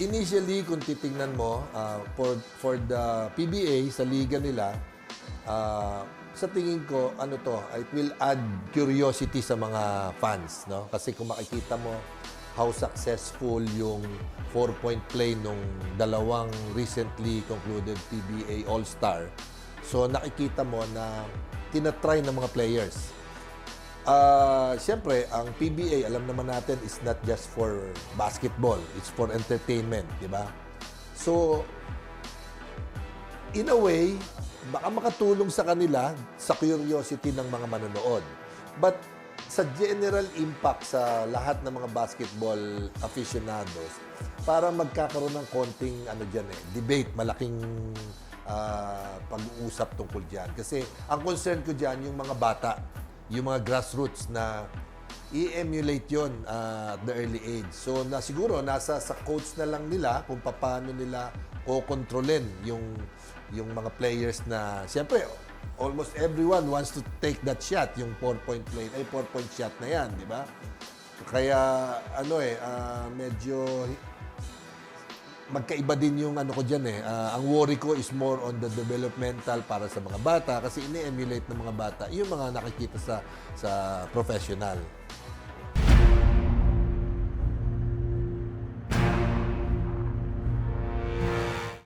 initially, kung titingnan mo, ah, for, for the PBA, sa liga nila, ah, sa tingin ko, ano to, it will add curiosity sa mga fans, no? Kasi kung makikita mo how successful yung four-point play nung dalawang recently concluded PBA All-Star, so nakikita mo na tinatry ng mga players. Ah, siyempre, ang PBA, alam naman natin, is not just for basketball. It's for entertainment, di ba? So, in a way, baka makatulong sa kanila sa curiosity ng mga manonood. But sa general impact sa lahat ng mga basketball aficionados, para magkakaroon ng konting ano dyan eh, debate, malaking ah, pag-uusap tungkol dyan. Kasi ang concern ko dyan, yung mga bata, yung mga grassroots na i-emulate yon ah, at the early age. So na siguro nasa sa coach na lang nila kung paano nila kokontrolin yung yung mga players na siyempre almost everyone wants to take that shot, yung four-point play, ay four-point shot na yan, di ba? Kaya ano eh, ah, medyo magkaiba din yung ano ko dyan eh. Ah, ang worry ko is more on the developmental para sa mga bata kasi ini-emulate ng mga bata yung mga nakikita sa sa professional.